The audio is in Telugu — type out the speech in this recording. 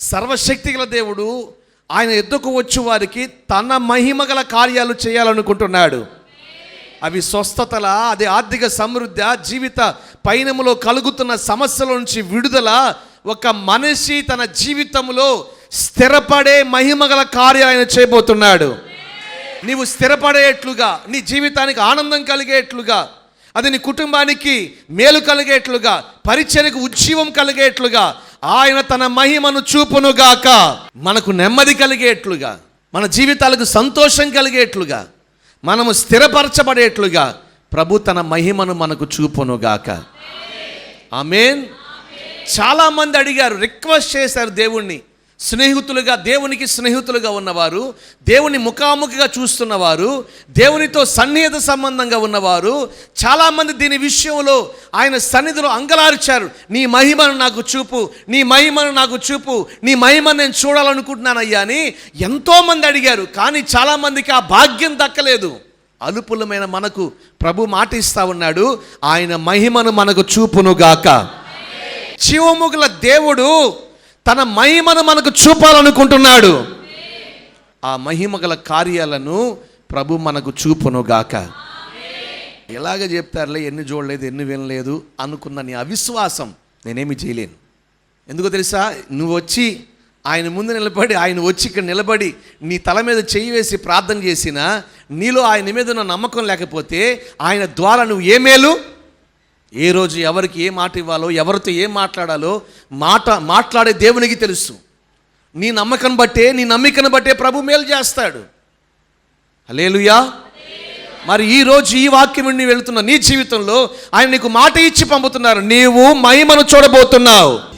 సర్వశక్తి గల దేవుడు ఆయన ఎద్దుకు వచ్చి వారికి తన మహిమగల కార్యాలు చేయాలనుకుంటున్నాడు. అవి స్వస్థతల అది ఆర్థిక సమృద్ధి జీవిత పయనములో కలుగుతున్న సమస్యల నుంచి విడుదల ఒక మనిషి తన జీవితంలో స్థిరపడే మహిమగల కార్యం ఆయన చేయబోతున్నాడు. నీవు స్థిరపడేట్లుగా నీ జీవితానికి ఆనందం కలిగేట్లుగా అది నీ కుటుంబానికి మేలు కలిగేట్లుగా పరిచయకు ఉజ్జీవం కలిగేట్లుగా ఆయన తన మహిమను చూపునుగాక మనకు నెమ్మది కలిగేట్లుగా మన జీవితాలకు సంతోషం కలిగేట్లుగా మనము స్థిరపరచబడేట్లుగా ప్రభు తన మహిమను మనకు చూపునుగాక. ఆమెన్. చాలామంది అడిగారు రిక్వెస్ట్ చేశారు దేవుణ్ణి. స్నేహితులుగా దేవునికి స్నేహితులుగా ఉన్నవారు దేవుని ముఖాముఖిగా చూస్తున్నవారు దేవునితో సన్నిహిత సంబంధంగా ఉన్నవారు చాలామంది దీని విషయంలో ఆయన సన్నిధిలో అంగలార్చారు. నీ మహిమను నాకు చూపు నీ మహిమను నాకు చూపు నీ మహిమను నేను చూడాలనుకుంటున్నానయ్యా అని ఎంతోమంది అడిగారు. కానీ చాలామందికి ఆ భాగ్యం దక్కలేదు. అలుపులమైన మనకు ప్రభు మాట ఇస్తా ఉన్నాడు. ఆయన మహిమను మనకు చూపునుగాక. జీవముగల దేవుడు తన మహిమను మనకు చూపాలనుకుంటున్నాడు. ఆ మహిమ గల కార్యాలను ప్రభు మనకు చూపునుగాక. ఎలాగ చెప్తారులే ఎన్ని చూడలేదు ఎన్ని వినలేదు అనుకున్న నీ అవిశ్వాసం నేనేమి చేయలేను. ఎందుకో తెలుసా? నువ్వు వచ్చి ఆయన ముందు నిలబడి ఆయన వచ్చి ఇక్కడ నిలబడి నీ తల మీద చెయ్యి వేసి ప్రార్థన చేసినా నీలో ఆయన మీద ఉన్న నమ్మకం లేకపోతే ఆయన ద్వారా నువ్వు ఏ మేలు? ఏ రోజు ఎవరికి ఏ మాట ఇవ్వాలో ఎవరితో ఏం మాట్లాడాలో మాట మాట్లాడే దేవునికి తెలుసు. నీ నమ్మకం బట్టే నీ నమ్మికను బట్టే ప్రభు మేలు చేస్తాడు. అలేలుయా మరి ఈరోజు ఈ వాక్యం నుండి వెళుతున్న నీ జీవితంలో ఆయన నీకు మాట ఇచ్చి పంపుతున్నారు. నీవు మహిమను చూడబోతున్నావు.